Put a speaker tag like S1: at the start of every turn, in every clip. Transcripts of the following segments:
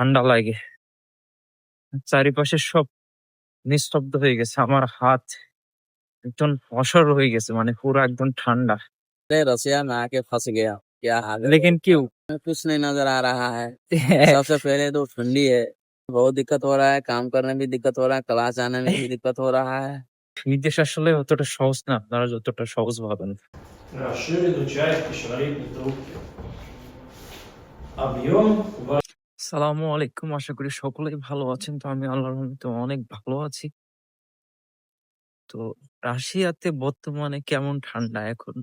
S1: ঠান্ডা লাগে চারিপাশে সব নিস্তব্ধ হয়ে গেছে আমার হাত একদম অসর হয়ে গেছে মানে পুরো একদম ঠান্ডা
S2: अरे रसिया में आके फंस गया क्या हाल है
S1: लेकिन क्यों
S2: कुछ नहीं नजर आ रहा है सबसे पहले तो ठंडी है बहुत दिक्कत हो रहा है काम करने में भी दिक्कत हो रहा है क्लास जाने में भी दिक्कत हो रहा है
S1: বিদেশ আসলে অতটা সহজ না আপনারা যতটা সহজ ভাবেন
S3: Расширенную часть пищеварительной трубки. Объем
S1: সালামু আলাইকুম। আশা করি সকলেই ভালো আছেন। তো আমি আল্লাহর রহমতে অনেক ভালো আছি। তো রাশিয়াতে বর্তমানে কেমন ঠান্ডা এখন?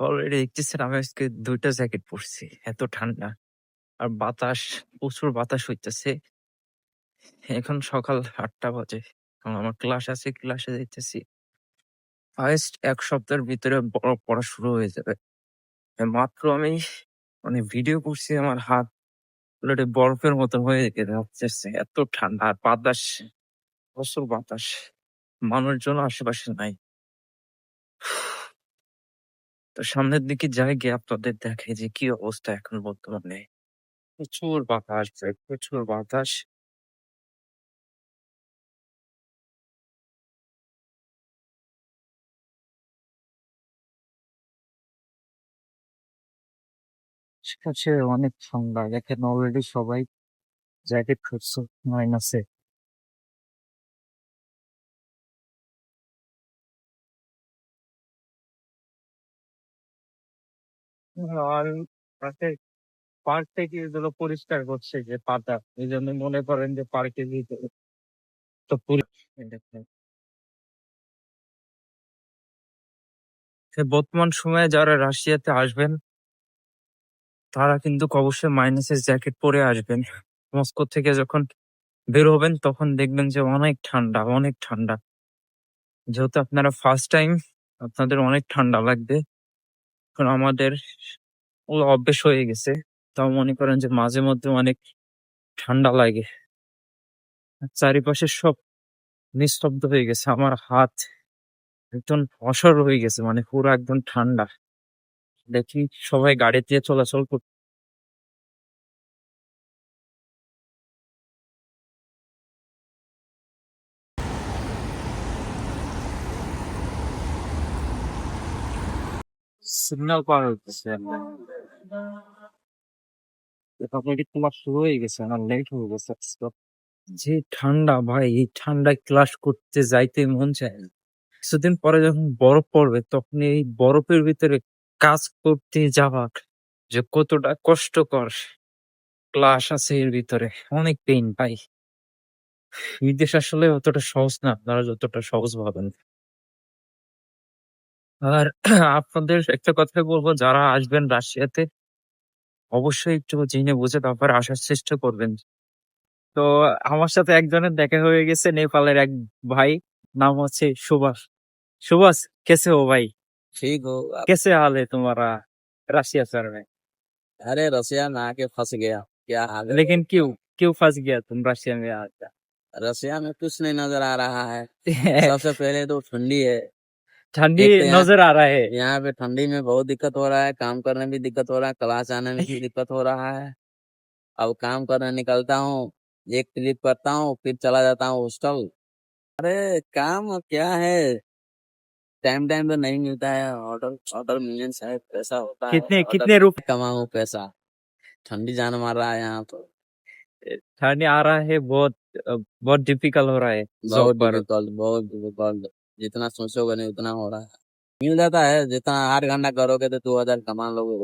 S1: অলরেডি দেখতেছেন আমি আজকে দুইটা জ্যাকেট পরছি, এত ঠান্ডা। আর বাতাস, প্রচুর বাতাস হইতেছে। এখন সকাল আটটা বাজে। এখন আমার ক্লাস আছে, ক্লাসে যাইতেছি। ফার্স্ট এক সপ্তাহের ভিতরে বরফ পড়া শুরু হয়ে যাবে। মাত্র আমি মানে ভিডিও করছি আমার হাত অলরেডি বরফের মতো হয়ে যাচ্ছে এত ঠান্ডা আর বাতাস, প্রচুর বাতাস মানুষজন আশেপাশে নাই। তো সামনের দিকে যাই গিয়ে আপনাদের দেখে যে কি অবস্থা এখন বর্তমানে। প্রচুর বাতাস প্রচুর বাতাস। আছে অনেক ঠান্ডা। দেখেন অলরেডি সবাই জ্যাকেট খুঁজছে মাইনাসে আর পার্ক থেকে এগুলো পরিষ্কার করছে যে পাতা। এই জন্য মনে করেন যে পার্কের ভিতরে তো বর্তমান সময়ে যারা রাশিয়াতে আসবেন তারা কিন্তু অবশ্যই মাইনাসের জ্যাকেট পরে আসবেন। মস্কো থেকে যখন বের হবেন, তখন দেখবেন যে অনেক ঠান্ডা অনেক ঠান্ডা। যেহেতু আপনারা ফার্স্ট টাইম আপনাদের অনেক ঠান্ডা লাগবে। এখন আমাদের অভ্যেস হয়ে গেছে। তাও মনে করেন যে মাঝে মধ্যে অনেক ঠান্ডা লাগে। চারিপাশে সব নিস্তব্ধ হয়ে গেছে। আমার হাত একদম অসর হয়ে গেছে মানে পুরো একদম ঠান্ডা। দেখি সবাই গাড়ি দিয়ে চলাচল করতে সিগন্যাল পার হইতেছে আপনাকে তোমার শুরু হয়ে গেছে, আমার লেট হয়ে গেছে যে ঠান্ডা ভাই, এই ঠান্ডায় ক্লাস করতে যাইতে মন চায় না। কিছুদিন পরে যখন বরফ পড়বে, তখন এই বরফের ভিতরে কাজ করতে যাওয়া যে কতটা কষ্টকর ক্লাস আছে এর ভিতরে, অনেক পেইন পাই বিদেশ আসলে অতটা সহজ না, আপনারা যতটা সহজ ভাবেন। আর আপনাদের একটা কথা বলব, যারা আসবেন রাশিয়াতে, অবশ্যই একটু জেনে বুঝে তারপর আসার চেষ্টা করবেন। তো আমার সাথে একজনের দেখা হয়ে গেছে, নেপালের এক ভাই, নাম হচ্ছে সুভাষ। সুভাষ, কেসে ও ভাই?
S2: ठीक हो
S1: कैसे हाल है तुम्हारा रशिया सर में?
S2: अरे रसिया में आके फंस गया। क्या हाल है
S1: लेकिन क्यों क्यों फंस गया तुम रशिया में आकर
S2: रसिया में कुछ नहीं नज़र आ रहा है। सबसे पहले तो ठंडी है।
S1: ठंडी नज़र आ रहा है।
S2: यहाँ पे ठंडी में बहुत दिक्कत हो रहा है काम करने में भी दिक्कत हो रहा है क्लास आने में भी दिक्कत हो रहा है। अब काम करने निकलता हूँ एक ट्रिप करता हूँ फिर चला जाता हूँ हॉस्टल अरे काम क्या है? टाइम टाइम पे नहीं मिलता है। ऑर्डर ऑर्डर मिलने से पैसा होता है
S1: कितने कितने रुपए
S2: कमाऊँ पैसा। ठंडी जान मार रहा है यहाँ तो
S1: ठंडी आ रहा है बहुत बहुत डिफ़िकल्ट हो रहा है
S2: बहुत डिफ़िकल्ट बहुत डिफ़िकल्ट जितना सोचोगे नहीं उतना हो रहा है। मिल जाता है जितना आठ घंटा करोगे तो दो हज़ार कमा लोगे।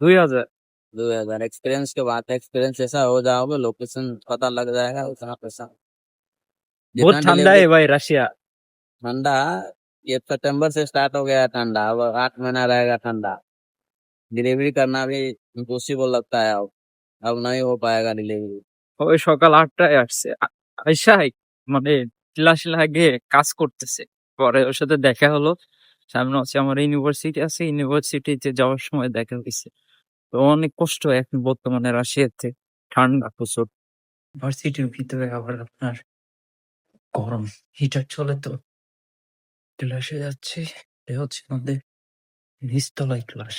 S1: दो हज़ार?
S2: दो हज़ार। एक्सपीरियंस के बाद एक्सपीरियंस ऐसा हो जाओगे लोकेशन पता लग जाएगा उतना पैसा।
S1: बहुत
S2: जितना
S1: ठंडा है भाई रशिया।
S2: ठंडा ये सितंबर से स्टार्ट हो गया है ठंडा अब आठ महीना रहेगा ठंडा डिलीवरी करना भी इम्पॉसिबल लगता है अब अब नहीं हो पाएगा डिलीवरी
S1: ওই সকাল আটটায় আসছে আ- আইসাই মানে ক্লাস লাগে কাজ করতেছে পরে ওর সাথে দেখা হলো সামনে হচ্ছে আমার ইউনিভার্সিটি আছে ইউনিভার্সিটিতে যাওয়ার সময় দেখা হয়েছে তো অনেক কষ্ট এখন বর্তমানে রাশিয়াতে ঠান্ডা প্রচুর ইউনিভার্সিটির ভিতরে আবার আপনার গরম হিটার চলে তো ক্লাসে যাচ্ছে এ হচ্ছে আমাদের নিচতলায় ক্লাস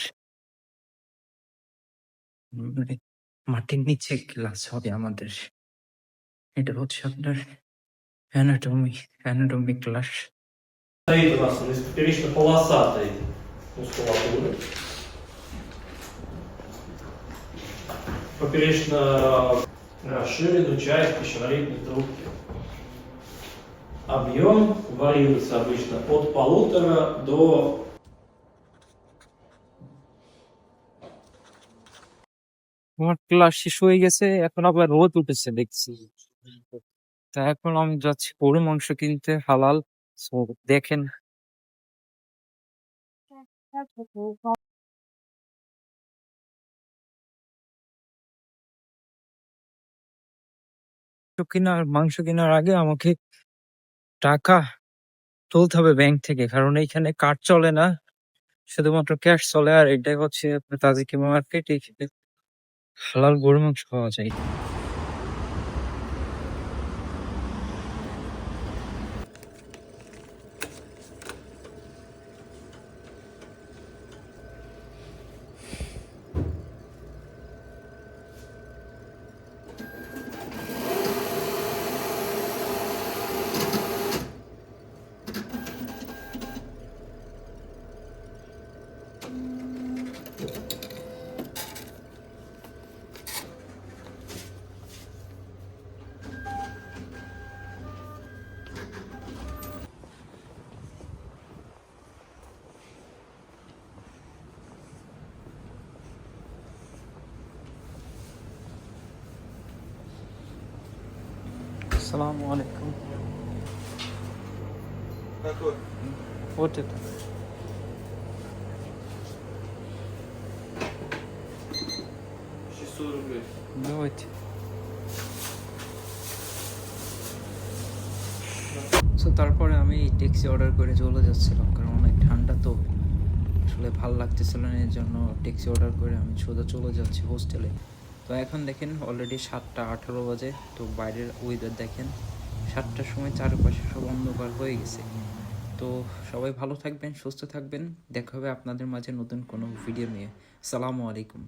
S1: মাটির নিচে ক্লাস হবে আমাদের এটা হচ্ছে আপনার অ্যানাটমি অ্যানাটমি ক্লাস
S3: Стоит у нас поперечно-полосатой мускулатуры. Поперечно расширенную часть пищеварительной трубки. Объем варьируется обычно от полутора до
S1: আমার ক্লাস শেষ হয়ে গেছে এখন আবার রোদ উঠেছে দেখছি তা এখন আমি যাচ্ছি গরু মাংস কিনতে হালাল So, দেখেন তো কেনার মাংস কেনার আগে আমাকে টাকা তুলতে হবে ব্যাংক থেকে, কারণ এইখানে কার্ড চলে না। শুধুমাত্র ক্যাশ চলে, আর এটাই হচ্ছে আপনার তাজিকি মার্কেট এইখানে হালাল গরু মাংস পাওয়া যায়। আসসালামু আলাইকুম Вот это. Давайте. তো তারপরে আমি ট্যাক্সি অর্ডার করে চলে যাচ্ছিলাম কারণ অনেক ঠান্ডা তো আসলে ভাল লাগতেছিল না এর জন্য ট্যাক্সি অর্ডার করে আমি সোজা চলে যাচ্ছি হোস্টেলে তো এখন দেখেন অলরেডি সাতটা আঠারো বাজে। তো বাইরের ওয়েদার দেখেন, সাতটার সময় চারপাশে সব অন্ধকার হয়ে গেছে। তো সবাই ভালো থাকবেন, সুস্থ থাকবেন। দেখা হবে আপনাদের মাঝে নতুন কোনো ভিডিও নিয়ে। সালামু আলাইকুম।